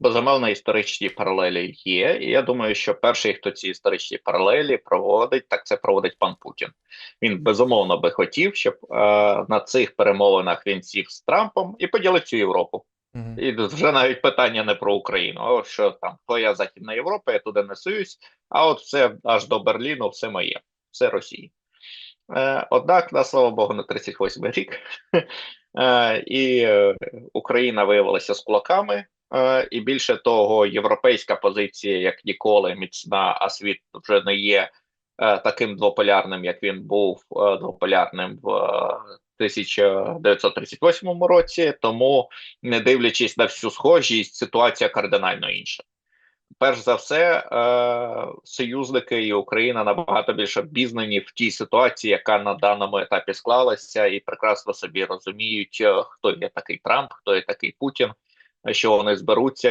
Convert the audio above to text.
Безумовно, історичні паралелі є. І я думаю, що перший, хто ці історичні паралелі проводить, так це проводить пан Путін. Він безумовно би хотів, щоб е, на цих перемовинах він сів з Трампом і поділив цю Європу. Мгм. І вже навіть питання не про Україну. А от що там твоя Західна Європа, я туди не суюсь, а от все аж до Берліну, все моє, все Росії. Е, однак, на слава Богу, на 38 рік. Е, і е, Україна виявилася з кулаками. Е, і більше того, європейська позиція як ніколи міцна, а світ вже не є е, таким двополярним, як він був е, двополярним в е, 1938 році. Тому, не дивлячись на всю схожість, ситуація кардинально інша. Перш за все, союзники і Україна набагато більше обізнані в тій ситуації, яка на даному етапі склалася, і прекрасно собі розуміють, хто є такий Трамп, хто є такий Путін, що вони зберуться,